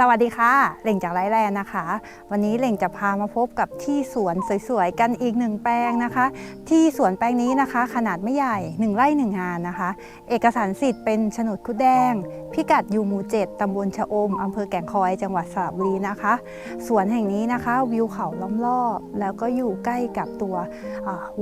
สวัสดีค่ะเหล่งจากไลฟ์แลนนะคะ วันนี้เหล่งจะพามาพบกับที่สวนสวยๆกันอีกหนึ่งแปลงนะคะ ที่สวนแปลงนี้นะคะ ขนาดไม่ใหญ่ 1ไร่1งานนะคะ เอกสารสิทธิ์เป็นโฉนดคุดแดง พิกัดอยู่หมู่7ตำบลชะอมอำเภอแก่งคอยจังหวัดสระบุรีนะคะสวนแห่งนี้นะคะ วิวเขาล้อมรอบ แล้วก็อยู่ใกล้กับตัว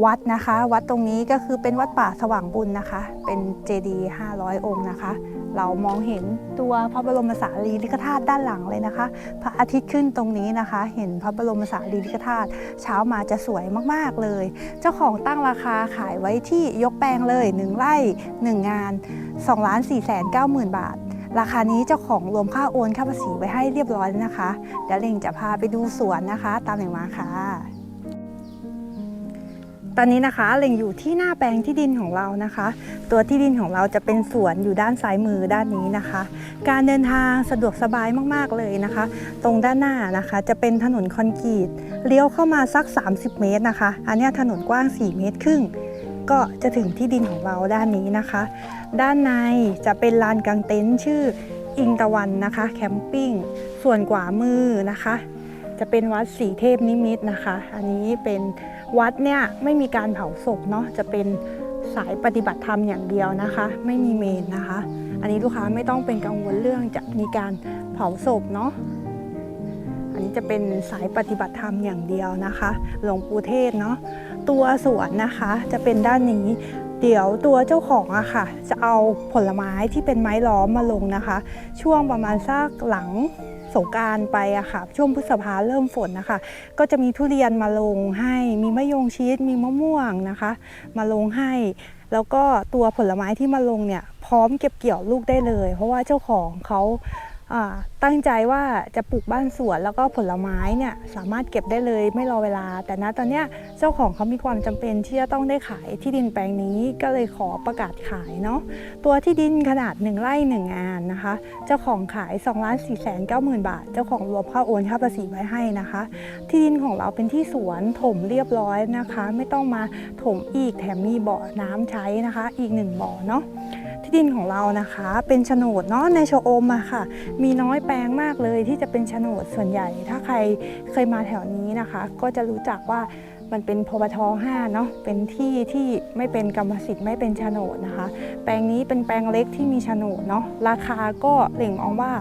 วัดนะคะ วัดตรงนี้ก็คือเป็นวัดป่าสว่างบุญนะคะ เป็นเจดีย์500 องค์นะคะ เรามองเห็นตัวพระบรมสารีริกธาตุด้านหลังเลยนะคะ พระอาทิตย์ขึ้นตรงนี้นะคะ เห็นพระบรมสารีริกธาตุเช้ามาจะสวยมากๆเลย เจ้าของตั้งราคาขายไว้ที่ยกแปลงเลย 1 ไร่ 1 งาน2ล้าน4แสน9หมื่นบาท ราคานี้เจ้าของรวมค่าโอนค่าภาษีไว้ให้เรียบร้อยแล้วนะคะเดี๋ยวเล่งจะพาไปดูสวนนะคะ ตามเหล่งมาค่ะ ตอนนี้นะคะเล็งอยู่ที่หน้าแปลงที่ดินของเรานะคะ ตัวที่ดินของเราจะเป็นสวนอยู่ด้านซ้ายมือด้านนี้นะคะ การเดินทางสะดวกสบายมากๆเลยนะคะ ตรงด้านหน้านะคะจะเป็นถนนคอนกรีตเลี้ยวเข้ามาสัก 30 เมตรนะคะ อันนี้ถนนกว้าง 4 เมตรครึ่งก็จะถึงที่ดินของเราด้านนี้นะคะ ด้านในจะเป็นลานกางเต็นท์ชื่ออิงตะวันนะคะแคมปิ้งส่วนขวามือนะคะ จะเป็นวัดสีเทพนิมิตนะคะ อันนี้เป็น วัดเนี่ยไม่มีการเผาศพเนาะจะเป็นสายปฏิบัติธรรมอย่างเดียวนะคะ ไม่มีเมนนะคะ อันนี้ลูกค้าไม่ต้องเป็นกังวลเรื่องจะมีการเผาศพเนาะอันนี้จะเป็นสายปฏิบัติธรรมอย่างเดียวนะคะ หลวงปู่เทศเนาะตัวสวนนะคะจะเป็นด้านนี้เดี๋ยวตัวเจ้าของอะค่ะ จะเอาผลไม้ที่เป็นไม้ล้อมมาลงนะคะ ช่วงประมาณสักหลัง สงการไปอะค่ะ ช่วงพฤษภาเริ่มฝนนะคะ ก็จะมีทุเรียนมาลงให้มีมะยงชิดมีมะม่วงนะคะ มาลงให้ แล้วก็ตัวผลไม้ที่มาลงเนี่ยพร้อมเก็บเกี่ยวลูกได้เลย เพราะว่าเจ้าของเขา ตั้งใจว่าจะปลูกบ้านสวนแล้วก็ผลไม้เนี่ยสามารถเก็บได้เลยไม่รอเวลา แต่ณตอนเนี้ยเจ้าของเขามีความจำเป็นที่จะต้องได้ขายที่ดินแปลงนี้ก็เลยขอประกาศขายเนาะตัวที่ดินขนาด 1 ไร่1งานนะคะ เจ้าของขาย2ล้าน4แสน9หมื่นบาท เจ้าของรวมค่าโอนค่าภาษีไว้ให้นะคะ ที่ดินของเราเป็นที่สวนถมเรียบร้อยนะคะ ไม่ต้องมาถมอีกแถมมีบ่อน้ำใช้นะคะ อีกหนึ่งบ่อเนาะ ดินของเรานะคะ เป็นโฉนดเนาะในชะอมอะค่ะ มีน้อยแปลงมากเลยที่จะเป็นโฉนดส่วนใหญ่ ถ้าใครเคยมาแถวนี้นะคะ ก็จะรู้จักว่ามันเป็นพบท5เนาะเป็นที่ที่ไม่เป็นกรรมสิทธิ์ไม่เป็นโฉนดนะคะ แปลงนี้เป็นแปลงเล็กที่มีโฉนดเนาะราคาก็เหล่งมองว่า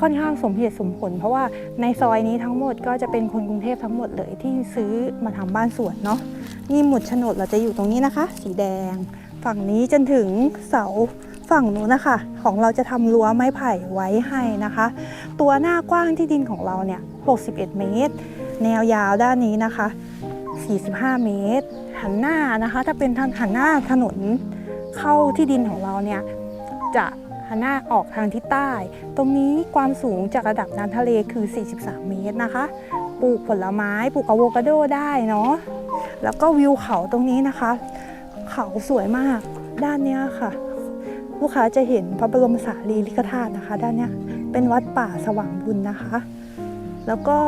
ค่อนข้างสมเหตุสมผล เพราะว่าในซอยนี้ทั้งหมดก็จะเป็นคนกรุงเทพทั้งหมดเลยที่ซื้อมาทำบ้านสวนเนาะนี่หมุดโฉนดเราจะอยู่ตรงนี้นะคะ สีแดง ฝั่งนี้จนถึงเสาฝั่งนู้นนะคะ ของเราจะทำรั้วไม้ไผ่ไว้ให้นะคะ ตัวหน้ากว้างที่ดินของเราเนี่ย 61 เมตร แนวยาวด้านนี้นะคะ 45 เมตร หันหน้านะคะ ถ้าเป็นทางหันหน้าถนนเข้าที่ดินของเราเนี่ย จะหันหน้าออกทางทิศใต้ ตรงนี้ความสูงจากระดับน้ำทะเลคือ 43 เมตรนะคะ ปลูกผลไม้ ปลูกอะโวคาโดได้เนาะ แล้วก็วิวเขาตรงนี้นะคะ เขาสวยมาก ด้านเนี้ยค่ะ ลูกค้าจะเห็นพระบรมสารีริกธาตุนะคะ ด้านเนี้ยเป็นวัดป่าสว่างบุญนะคะ แล้วก็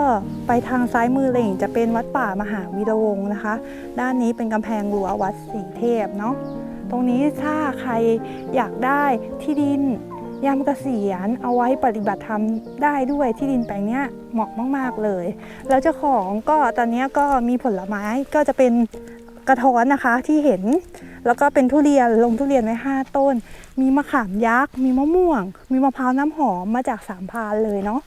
ไปทางซ้ายมือเล่งจะเป็นวัดป่ามหาวีระวงศ์นะคะ ด้านนี้เป็นกำแพงรั้ววัดสีเทพเนาะตรงนี้ถ้าใครอยากได้ที่ดินยามเกษียณเอาไว้ปฏิบัติธรรมได้ด้วยที่ดินแปลงเนี้ยเหมาะมาก ๆ เลย แล้วเจ้าของก็ตอนเนี้ยก็มีผลไม้ก็จะเป็น กระท้อนนะคะที่เห็น แล้วก็เป็นทุเรียนลงทุเรียนไว้5ต้น มีมะขามยักษ์ มีมะม่วง มีมะพร้าวน้ำหอมมาจากสามพรานเลยเนาะ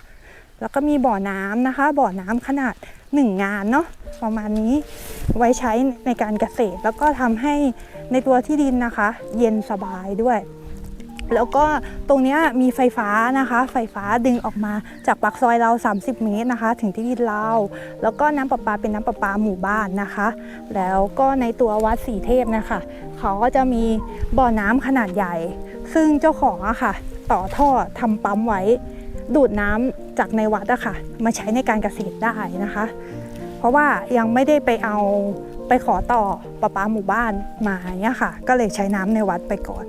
แล้วก็มีบ่อน้ำนะคะ บ่อน้ำขนาด 1 งานเนาะประมาณนี้ไว้ใช้ในการเกษตร แล้วก็ทำให้ในตัวที่ดินนะคะ เย็นสบายด้วย แล้วก็ตรงนี้มีไฟฟ้านะคะ ไฟฟ้าดึงออกมาจากปากซอยเรา 30 เมตรนะคะ ถึงที่ดินเรา แล้วก็น้ำประปาเป็นน้ำประปาหมู่บ้านนะคะ แล้วก็ในตัววัดสีเทพนะคะ เขาก็จะมีบ่อน้ำขนาดใหญ่ ซึ่งเจ้าของอะค่ะ ต่อท่อทำปั๊มไว้ ดูดน้ำจากในวัดอะค่ะ มาใช้ในการเกษตรได้นะคะ เพราะว่ายังไม่ได้ไปเอาไปขอต่อประปาหมู่บ้านมาเนี่ยค่ะ ก็เลยใช้น้ำในวัดไปก่อน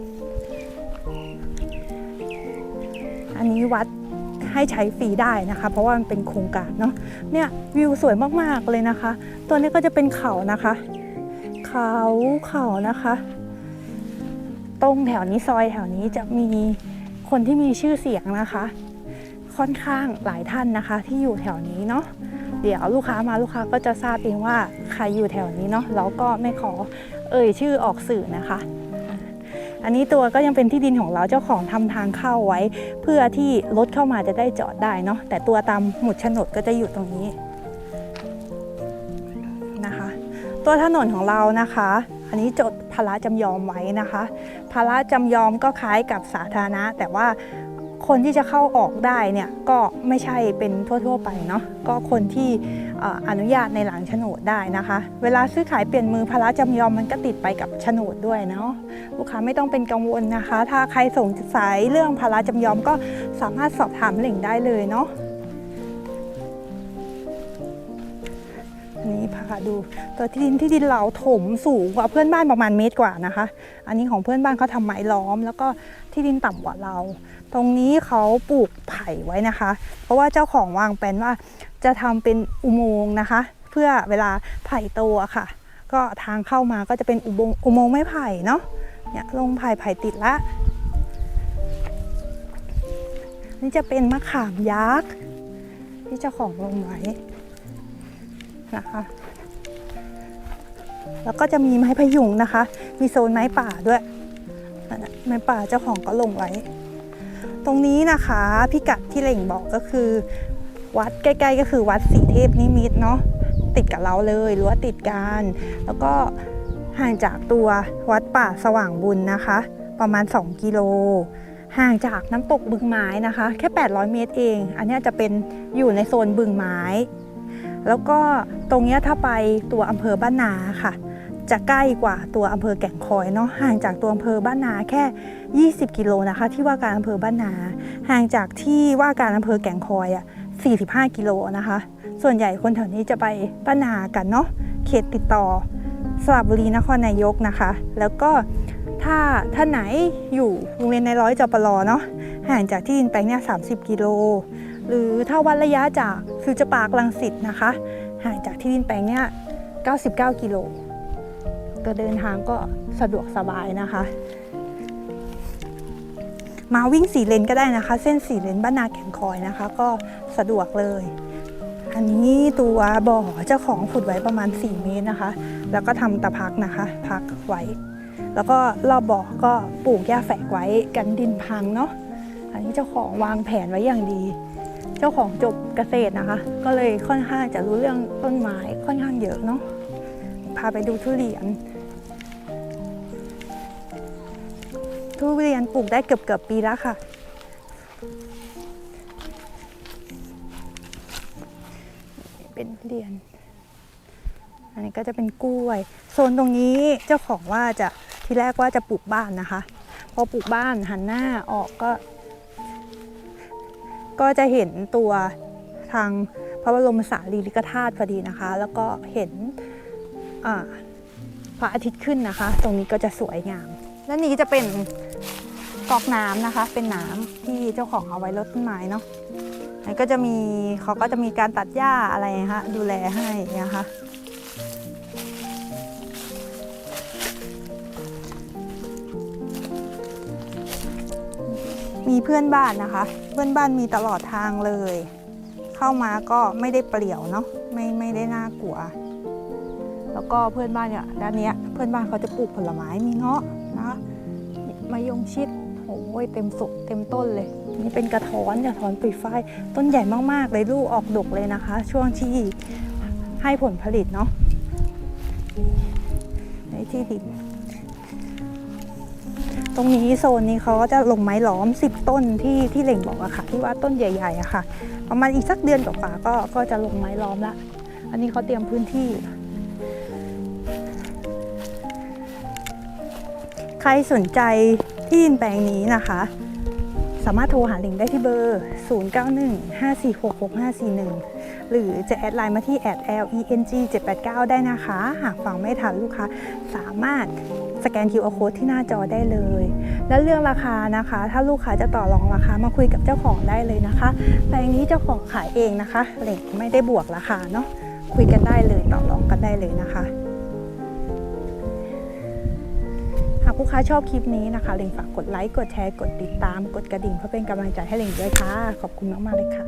อันนี้วัดให้ใช้ฟรีได้นะคะ เพราะว่ามันเป็นโครงการเนาะเนี่ยวิวสวยมากๆเลยนะคะ ตัวนี้ก็จะเป็นเขานะคะ เขาเขานะคะ ตรงแถวนี้ซอยแถวนี้จะมีคนที่มีชื่อเสียงนะคะ ค่อนข้างหลายท่านนะคะ ที่อยู่แถวนี้เนาะเดี๋ยวลูกค้ามาลูกค้าก็จะทราบเองว่าใครอยู่แถวนี้เนาะแล้วก็ไม่ขอเอ่ยชื่อออกสื่อนะคะ อันนี้ตัวก็ยังเป็นที่ดินของเราเจ้าของทำทางเข้าไว้ เพื่อที่รถเข้ามาจะได้จอดได้เนาะแต่ตัวตามหมุดโฉนดก็จะอยู่ตรงนี้นะคะ ตัวถนนของเรานะคะ อันนี้จดภาระจำยอมไว้นะคะภาระจำยอมก็คล้ายกับสาธารณะ แต่ว่า คนที่จะเข้าออกได้เนี่ยก็ไม่ใช่เป็นทั่ว ๆ ไปเนาะก็คนที่เอ่ออนุญาตในหลังโฉนดได้นะคะ เวลาซื้อขายเปลี่ยนมือภาระจำยอมมันก็ติดไปกับโฉนดด้วยเนาะลูกค้าไม่ต้องเป็นกังวลนะคะ ถ้าใครสงสัยเรื่องภาระจำยอมก็สามารถสอบถามเหล่งได้เลยเนาะ นี้พาดูตัวที่ดินที่ดินเราถมสูงกว่าเพื่อนบ้านประมาณเมตรกว่านะคะ อันนี้ของเพื่อนบ้านเขาทำไม้ล้อม แล้วก็ที่ดินต่ำกว่าเรา ตรงนี้เขาปลูกไผ่ไว้นะคะ เพราะว่าเจ้าของวางแผนว่าจะทำเป็นอุโมงค์นะคะ เพื่อเวลาไผ่โตอะค่ะ ก็ทางเข้ามาก็จะเป็นอุโมงค์อุโมงค์ไม้ไผ่เนาะเนี่ยลงไผ่ไผ่ติดละนี่จะเป็นมะขามยักษ์ที่เจ้าของลงไว้ นะคะ แล้วก็จะมีไม้พยุงนะคะ มีโซนไม้ป่าด้วย ไม้ป่าเจ้าของก็ลงไว้ ตรงนี้นะคะพิกัดที่เหล่งบอกก็คือ วัดใกล้ๆก็คือวัดสีเทพนิมิตเนาะติดกับเราเลยรั้วติดกัน แล้วก็ห่างจากตัววัดป่าสว่างบุญนะคะ ประมาณ 2 กิโล ห่างจากน้ำตกบึงไม้นะคะ แค่ 800 เมตรเอง อันนี้จะเป็นอยู่ในโซนบึงไม้ แล้วก็ตรงนี้ถ้าไปตัวอำเภอบ้านนาค่ะ จะใกล้กว่าตัวอำเภอแก่งคอยเนาะห่างจากตัวอำเภอบ้านนาแค่ 20 กิโลนะคะ ที่ว่าการอำเภอบ้านนา ห่างจากที่ว่าการอำเภอแก่งคอยอะ45 กิโลนะคะ ส่วนใหญ่คนแถวนี้จะไปบ้านนากันเนาะเขตติดต่อสระบุรีนครนายกนะคะ แล้วก็ถ้าท่านไหนอยู่โรงเรียนในร้อยจปรเนาะห่างจากที่ดินแปลงเนี่ย30 กิโล หรือถ้าวัดระยะจากฟิวเจอร์ปาร์คลังสิตนะคะ ห่างจากที่ดินแปลงเนี่ย99 กิโล ก็เดินทางก็สะดวกสบายนะคะ มาวิ่งสี่เลนก็ได้นะคะ เส้นสี่เลนบ้านนาแก่งคอยนะคะ ก็สะดวกเลย อันนี้ตัวบ่อเจ้าของขุดไว้ประมาณ 4 เมตรนะคะ แล้วก็ทำตะพักนะคะ พักไว้ แล้วก็รอบบ่อก็ปลูกหญ้าแฝกไว้กันดินพังเนาะอันนี้เจ้าของวางแผนไว้อย่างดี จ้าของจบเกษตรนะคะ ก็เลยค่อนข้างจะรู้เรื่องต้นไม้ค่อนข้างเยอะเนาะพาไปดูทุเรียน ทุเรียนปลูกได้เกือบเกือบๆปีแล้วค่ะเป็นทุเรียน อันนี้ก็จะเป็นกล้วย โซนตรงนี้เจ้าของว่าจะที่แรกว่าจะปลูกบ้านนะคะ พอปลูกบ้านหันหน้าออกก็ ก็จะเห็นตัวทางพระบรมสารีริกธาตุพอดีนะคะ แล้วก็เห็นพระอาทิตย์ขึ้นนะคะ ตรงนี้ก็จะสวยงาม และนี้จะเป็นกอกน้ำนะคะ เป็นน้ำที่เจ้าของเอาไว้รดต้นไม้เนาะแล้ก็จะมีเขาก็จะมีการตัดหญ้าอะไรนะคะดูแลให้นะคะ มีเพื่อนบ้านนะคะ เพื่อนบ้านมีตลอดทางเลย เข้ามาก็ไม่ได้เปลี่ยวเนาะไม่ไม่ได้น่ากลัว แล้วก็เพื่อนบ้านเนี่ยด้านเนี้ยเพื่อนบ้านเขาจะปลูกผลไม้มีเงาะนะมะยงชิดโอ้ยเต็มสุกเต็มต้นเลย นี่เป็นกระท้อนกระท้อนปุยฝ้ายต้นใหญ่มากๆเลยลูกออกดกเลยนะคะ ช่วงที่ให้ผลผลิตเนาะในที่ดิน ตรงนี้โซนนี้เขาก็จะลงไม้ล้อม 10 ต้นที่ที่เหล่งบอกอะค่ะ ที่ว่าต้นใหญ่ๆอะค่ะ ประมาณอีกสักเดือนกว่าก็ก็จะลงไม้ล้อมละ อันนี้เขาเตรียมพื้นที่ ใครสนใจที่ดินแปลงนี้นะคะ สามารถโทรหาหล่งได้ที่เบอร์ 0915466541 หรือจะแอดไลน์มาที่ @leng 789 ได้นะคะ หากฟังไม่ทันลูกค้าสามารถสแกน QR code ที่หน้าจอได้เลย แล้วเรื่องราคานะคะ ถ้าลูกค้าจะต่อรองราคามาคุยกับเจ้าของได้เลยนะคะแปลงนี้เจ้าของขายเองนะคะเหล็กไม่ได้บวกราคาเนาะคุยกันได้เลยต่อรองกันได้เลยนะคะ หากากผู้ค้าชอบคลิปนี้นะคะเล็งฝากกดไลค์กดแชร์กดติดตาม กดกระดิ่งเพื่อเป็นกำลังใจให้เล็งด้วยค่ะ ขอบคุณมากๆเลยค่ะ